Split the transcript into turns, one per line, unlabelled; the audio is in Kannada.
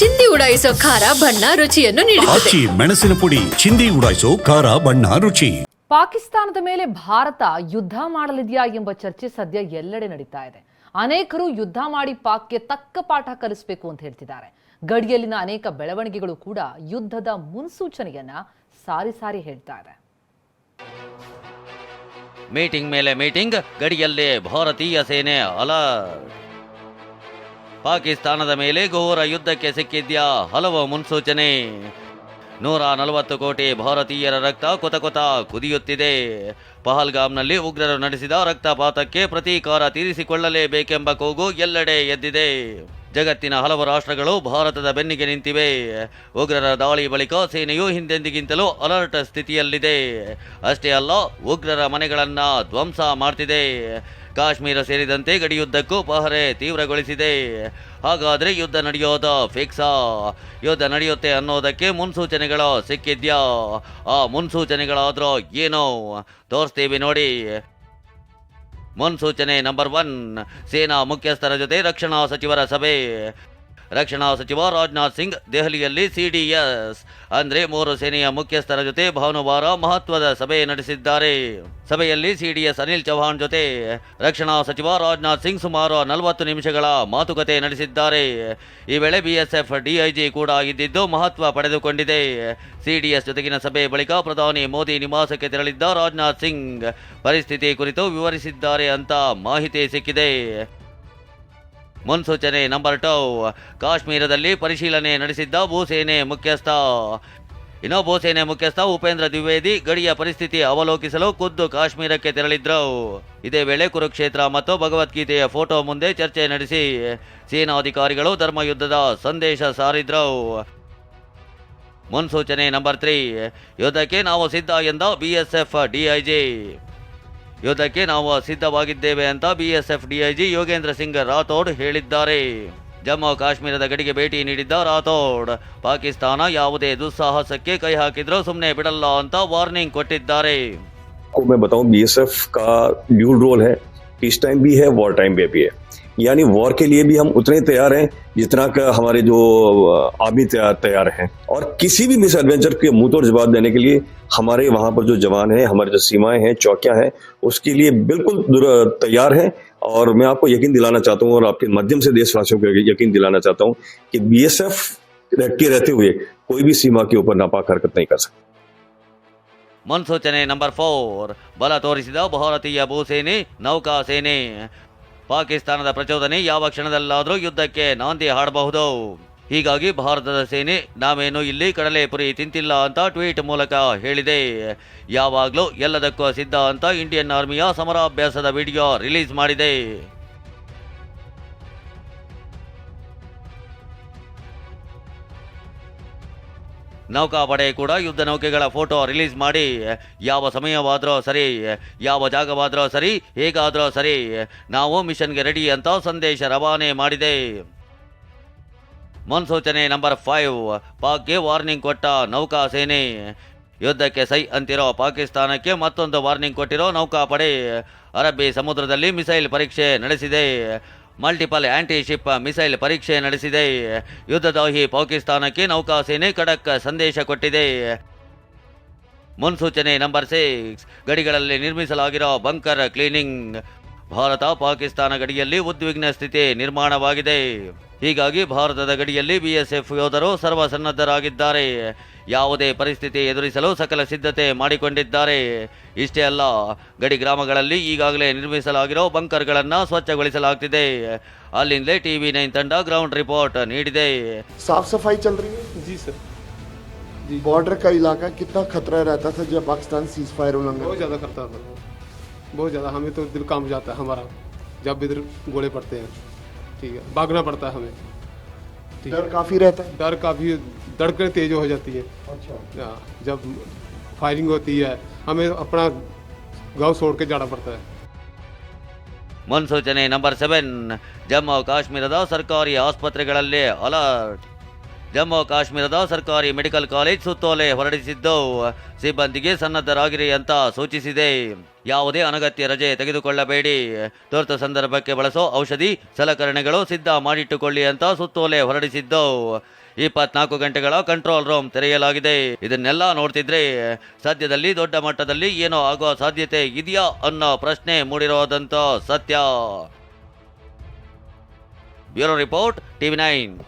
ಚಿಂದಿ ಉಡಾಯಿಸೋ ಖಾರ ಬಣ್ಣ ರುಚಿಯನ್ನು ನೀಡುತ್ತದೆ.
ಆಚಿ ಮೆಣಸಿನ ಪುಡಿ ಚಿಂದಿ ಉಡಾಯಿಸೋ ಖಾರ ಬಣ್ಣ ರುಚಿ.
ಪಾಕಿಸ್ತಾನದ ಮೇಲೆ ಭಾರತ ಯುದ್ಧ ಮಾಡಲಿದೆಯಾ ಎಂಬ ಚರ್ಚೆ ಸದ್ಯ ಎಲ್ಲೆಡೆ ನಡೀತಾ ಇದೆ. ಅನೇಕರು ಯುದ್ಧ ಮಾಡಿ ಪಾಕ್ಗೆ ತಕ್ಕ ಪಾಠ ಕಲಿಸಬೇಕು ಅಂತ ಹೇಳ್ತಿದ್ದಾರೆ. ಗಡಿಯಲ್ಲಿನ ಅನೇಕ ಬೆಳವಣಿಗೆಗಳು ಕೂಡ ಯುದ್ಧದ ಮುನ್ಸೂಚನೆಯನ್ನ ಸಾರಿ ಸಾರಿ ಹೇಳ್ತಾ ಇದೆ.
ಮೀಟಿಂಗ್ ಮೇಲೆ ಮೀಟಿಂಗ್ ಗಡಿಯಲ್ಲಿ ಭಾರತೀಯ ಸೇನೆ ಅಲರ್ಟ್. ಪಾಕಿಸ್ತಾನದ ಮೇಲೆ ಘೋರ ಯುದ್ಧಕ್ಕೆ ಸಿಕ್ಕಿದ್ಯಾ? ಹಲವು ಮುನ್ಸೂಚನೆ. ನೂರ ನಲವತ್ತು ಕೋಟಿ ಭಾರತೀಯರ ರಕ್ತ ಕೊತ ಕೊತ ಕುದಿಯುತ್ತಿದೆ. ಪಹಲ್ಗಾಮ್ನಲ್ಲಿ ಉಗ್ರರು ನಡೆಸಿದ ರಕ್ತಪಾತಕ್ಕೆ ಪ್ರತೀಕಾರ ತೀರಿಸಿಕೊಳ್ಳಲೇಬೇಕೆಂಬ ಕೂಗು ಎಲ್ಲೆಡೆ ಎದ್ದಿದೆ. ಜಗತ್ತಿನ ಹಲವು ರಾಷ್ಟ್ರಗಳು ಭಾರತದ ಬೆನ್ನಿಗೆ ನಿಂತಿವೆ. ಉಗ್ರರ ದಾಳಿ ಬಳಿಕ ಸೇನೆಯು ಹಿಂದೆಂದಿಗಿಂತಲೂ ಅಲರ್ಟ್ ಸ್ಥಿತಿಯಲ್ಲಿದೆ. ಅಷ್ಟೇ ಅಲ್ಲ, ಉಗ್ರರ ಮನೆಗಳನ್ನು ಧ್ವಂಸ ಮಾಡ್ತಿದೆ. ಕಾಶ್ಮೀರ ಸೇರಿದಂತೆ ಗಡಿಯುದ್ದಕ್ಕೂ ಪಹರೆ ತೀವ್ರಗೊಳಿಸಿದೆ. ಹಾಗಾದ್ರೆ ಯುದ್ಧ ನಡೆಯೋದ ಫಿಕ್ಸಾ? ಯುದ್ಧ ನಡೆಯುತ್ತೆ ಅನ್ನೋದಕ್ಕೆ ಮುನ್ಸೂಚನೆಗಳು ಸಿಕ್ಕಿದ್ಯಾ? ಆ ಮುನ್ಸೂಚನೆಗಳಾದರೂ ಏನು? ತೋರಿಸ್ತೀವಿ ನೋಡಿ. ಮುನ್ಸೂಚನೆ ನಂಬರ್ ಒನ್, ಸೇನಾ ಮುಖ್ಯಸ್ಥರ ಜೊತೆ ರಕ್ಷಣಾ ಸಚಿವರ ಸಭೆ. ರಕ್ಷಣಾ ಸಚಿವ ರಾಜನಾಥ್ ಸಿಂಗ್ ದೆಹಲಿಯಲ್ಲಿ ಸಿಡಿಎಸ್ ಅಂದರೆ ಮೂರು ಸೇನೆಯ ಮುಖ್ಯಸ್ಥರ ಜೊತೆ ಭಾನುವಾರ ಮಹತ್ವದ ಸಭೆ ನಡೆಸಿದ್ದಾರೆ. ಸಭೆಯಲ್ಲಿ ಸಿಡಿಎಸ್ ಅನಿಲ್ ಚೌಹಾಣ್ ಜೊತೆ ರಕ್ಷಣಾ ಸಚಿವ ರಾಜನಾಥ್ ಸಿಂಗ್ ಸುಮಾರು ನಲವತ್ತು ನಿಮಿಷಗಳ ಮಾತುಕತೆ ನಡೆಸಿದ್ದಾರೆ. ಈ ವೇಳೆ ಬಿಎಸ್ಎಫ್ ಡಿಐಜಿ ಕೂಡ ಇದ್ದಿದ್ದು ಮಹತ್ವ ಪಡೆದುಕೊಂಡಿದೆ. ಸಿಡಿಎಸ್ ಜೊತೆಗಿನ ಸಭೆ ಬಳಿಕ ಪ್ರಧಾನಿ ಮೋದಿ ನಿವಾಸಕ್ಕೆ ತೆರಳಿದ್ದ ರಾಜನಾಥ್ ಸಿಂಗ್ ಪರಿಸ್ಥಿತಿ ಕುರಿತು ವಿವರಿಸಿದ್ದಾರೆ ಅಂತ ಮಾಹಿತಿ ಸಿಕ್ಕಿದೆ. ಮುನ್ಸೂಚನೆ ನಂಬರ್ ಟು, ಕಾಶ್ಮೀರದಲ್ಲಿ ಪರಿಶೀಲನೆ ನಡೆಸಿದ್ದ ಭೂಸೇನೆ ಮುಖ್ಯಸ್ಥ. ಇನ್ನು ಭೂಸೇನೆ ಮುಖ್ಯಸ್ಥ ಉಪೇಂದ್ರ ದ್ವಿವೇದಿ ಗಡಿಯ ಪರಿಸ್ಥಿತಿ ಅವಲೋಕಿಸಲು ಖುದ್ದು ಕಾಶ್ಮೀರಕ್ಕೆ ತೆರಳಿದ್ರು. ಇದೇ ವೇಳೆ ಕುರುಕ್ಷೇತ್ರ ಮತ್ತು ಭಗವದ್ಗೀತೆಯ ಫೋಟೋ ಮುಂದೆ ಚರ್ಚೆ ನಡೆಸಿ ಸೇನಾಧಿಕಾರಿಗಳು ಧರ್ಮಯುದ್ಧದ ಸಂದೇಶ ಸಾರಿದ್ರು. ಮುನ್ಸೂಚನೆ ನಂಬರ್ ತ್ರೀ, ಯುದ್ಧಕ್ಕೆ ನಾವು ಸಿದ್ಧ ಎಂದ ಬಿಎಸ್ಎಫ್ ಡಿಐಜಿ ಯುದ್ಧಕ್ಕೆ ನಾವು ಸಿದ್ಧವಾಗಿದ್ದೇವೆ ಅಂತ ಬಿಎಸ್ಎಫ್ ಡಿಐಜಿ ಯೋಗೇಂದ್ರ ಸಿಂಗ್ ರಾಥೋಡ್ ಹೇಳಿದ್ದಾರೆ ಜಮ್ಮು ಕಾಶ್ಮೀರದ ಗಡಿಗೆ ಭೇಟಿ ನೀಡಿದ್ದ ರಾಥೋಡ್ ಪಾಕಿಸ್ತಾನ ಯಾವುದೇ ದುಸ್ಸಾಹಸಕ್ಕೆ ಕೈ ಹಾಕಿದ್ರೂ ಸುಮ್ಮನೆ ಬಿಡಲ್ಲ ಅಂತ ವಾರ್ನಿಂಗ್ ಕೊಟ್ಟಿದ್ದಾರೆ
आपको मैं बताऊं बीएसएफ का ड्यूल रोल है पीस टाइम भी है वॉर टाइम पे भी है यानी वॉर के लिए भी हम उतने ही तैयार हैं जितना का हमारे जो आर्मी तैयार तैयार हैं और किसी भी मिस एडवेंचर के मुंह तोड़ जवाब देने के लिए हमारे वहां पर जो जवान हैं हमारे जो सीमाएं हैं चौकियां हैं उसके लिए बिल्कुल दुर- तैयार हैं और मैं आपको यकीन दिलाना चाहता हूं और आपके माध्यम से देशवासियों को यकीन दिलाना चाहता हूं कि बीएसएफ के रहते हुए कोई भी सीमा के ऊपर नापाक हरकत नहीं कर सकता
ಮುನ್ಸೂಚನೆ ನಂಬರ್ ಫೋರ್ ಬಲ ತೋರಿಸಿದ ಭಾರತೀಯ ಭೂಸೇನೆ ನೌಕಾ ಸೇನೆ ಪಾಕಿಸ್ತಾನದ ಪ್ರಚೋದನೆ ಯಾವ ಕ್ಷಣದಲ್ಲಾದರೂ ಯುದ್ಧಕ್ಕೆ ನಾಂದಿ ಹಾಡಬಹುದು. ಹೀಗಾಗಿ ಭಾರತದ ಸೇನೆ, ನಾವೇನು ಇಲ್ಲಿ ಕಡಲೆಪುರಿ ತಿಂತಿಲ್ಲ ಅಂತ ಟ್ವೀಟ್ ಮೂಲಕ ಹೇಳಿದೆ. ಯಾವಾಗಲೂ ಎಲ್ಲದಕ್ಕೂ ಸಿದ್ಧ ಅಂತ ಇಂಡಿಯನ್ ಆರ್ಮಿಯ ಸಮರಾಭ್ಯಾಸದ ವಿಡಿಯೋ ರಿಲೀಸ್ ಮಾಡಿದೆ. ನೌಕಾಪಡೆ ಕೂಡ ಯುದ್ಧ ನೌಕೆಗಳ ಫೋಟೋ ರಿಲೀಸ್ ಮಾಡಿ, ಯಾವ ಸಮಯವಾದರೂ ಸರಿ, ಯಾವ ಜಾಗವಾದರೂ ಸರಿ, ಹೇಗಾದರೂ ಸರಿ, ನಾವು ಮಿಷನ್ಗೆ ರೆಡಿ ಅಂತ ಸಂದೇಶ ರವಾನೆ ಮಾಡಿದೆ. ಮುನ್ಸೂಚನೆ ನಂಬರ್ ಫೈವ್, ಪಾಕ್ಗೆ ವಾರ್ನಿಂಗ್ ಕೊಟ್ಟ ನೌಕಾ ಸೇನೆ. ಯುದ್ಧಕ್ಕೆ ಸೈ ಅಂತಿರೋ ಪಾಕಿಸ್ತಾನಕ್ಕೆ ಮತ್ತೊಂದು ವಾರ್ನಿಂಗ್ ಕೊಟ್ಟಿರೋ ನೌಕಾಪಡೆ. ಅರಬ್ಬಿ ಸಮುದ್ರದಲ್ಲಿ ಮಿಸೈಲ್ ಪರೀಕ್ಷೆ ನಡೆಸಿದೆ. ಮಲ್ಟಿಪಲ್ ಆಂಟಿ ಶಿಪ್ ಮಿಸೈಲ್ ಪರೀಕ್ಷೆ ನಡೆಸಿದೆ. ಯುದ್ಧದ್ರೋಹಿ ಪಾಕಿಸ್ತಾನಕ್ಕೆ ನೌಕಾಸೇನೆ ಖಡಕ್ ಸಂದೇಶ ಕೊಟ್ಟಿದೆ. ಮುನ್ಸೂಚನೆ ನಂಬರ್ ಸಿಕ್ಸ್ ಗಡಿಗಳಲ್ಲಿ ನಿರ್ಮಿಸಲಾಗಿರೋ ಬಂಕರ್ ಕ್ಲೀನಿಂಗ್ ಭಾರತ ಪಾಕಿಸ್ತಾನ ಗಡಿಯಲ್ಲಿ ಉದ್ವಿಗ್ನ ಸ್ಥಿತಿ ನಿರ್ಮಾಣವಾಗಿದೆ ಹೀಗಾಗಿ ಭಾರತದ ಗಡಿಯಲ್ಲಿ ಬಿಎಸ್ಎಫ್ ಯೋಧರು ಸರ್ವಸನ್ನದ್ಧರಾಗಿದ್ದಾರೆ ಯಾವುದೇ ಪರಿಸ್ಥಿತಿ ಎದುರಿಸಲು ಸಕಲ ಸಿದ್ಧತೆ ಮಾಡಿಕೊಂಡಿದ್ದಾರೆ ಇಷ್ಟೇ ಅಲ್ಲ ಗಡಿ ಗ್ರಾಮಗಳಲ್ಲಿ ಈಗಾಗಲೇ ನಿರ್ಮಿಸಲಾಗಿರೋ ಬಂಕರ್ಗಳನ್ನು ಸ್ವಚ್ಛಗೊಳಿಸಲಾಗ್ತಿದೆ ಅಲ್ಲಿಂದಲೇ ಟಿವಿ ನೈನ್ ತಂಡ ಗ್ರೌಂಡ್ ರಿಪೋರ್ಟ್ ನೀಡಿದೆ
साफ सफाई चल रही है
जी सर
बॉर्डर का इलाका कितना खतरा रहता था जब पाकिस्तान सीज फायर
बहुत
उल्लंघन
ज़्यादा खतरा था बहुत ज़्यादा हमें तो दिल काम जाता है हमारा जब इधर गोले पड़ते हैं ठीक है भागना पड़ता है हमें ठीक
डर
है
काफी रहता है
डर काफ़ी धड़कन तेज हो जाती है
अच्छा
हाँ, जब फायरिंग होती है हमें अपना गांव छोड़ के जाना पड़ता है
ಮುನ್ಸೂಚನೆ ನಂಬರ್ ಸೆವೆನ್ ಜಮ್ಮು ಕಾಶ್ಮೀರದ ಸರ್ಕಾರಿ ಆಸ್ಪತ್ರೆಗಳಲ್ಲಿ ಅಲರ್ಟ್ ಜಮ್ಮು ಕಾಶ್ಮೀರದ ಸರ್ಕಾರಿ ಮೆಡಿಕಲ್ ಕಾಲೇಜ್ ಸುತ್ತೋಲೆ ಹೊರಡಿಸಿದ್ದು. ಸಿಬ್ಬಂದಿಗೆ ಸನ್ನದ್ಧರಾಗಿರಿ ಅಂತ ಸೂಚಿಸಿದೆ. ಯಾವುದೇ ಅನಗತ್ಯ ರಜೆ ತೆಗೆದುಕೊಳ್ಳಬೇಡಿ. ತುರ್ತು ಸಂದರ್ಭಕ್ಕೆ ಬಳಸೋ ಔಷಧಿ, ಸಲಕರಣೆಗಳು ಸಿದ್ಧ ಮಾಡಿಟ್ಟುಕೊಳ್ಳಿ ಅಂತ ಸುತ್ತೋಲೆ ಹೊರಡಿಸಿದ್ದು. ಇಪ್ಪತ್ನಾಲ್ಕು ಗಂಟೆಗಳ ಕಂಟ್ರೋಲ್ ರೂಮ್ ತೆರೆಯಲಾಗಿದೆ. ಇದನ್ನೆಲ್ಲ ನೋಡ್ತಿದ್ರೆ ಸದ್ಯದಲ್ಲಿ ದೊಡ್ಡ ಮಟ್ಟದಲ್ಲಿ ಏನೋ ಆಗುವ ಸಾಧ್ಯತೆ ಇದೆಯಾ ಅನ್ನೋ ಪ್ರಶ್ನೆ ಮೂಡಿರೋದಂತ ಸತ್ಯ. Bureau report, TV nine.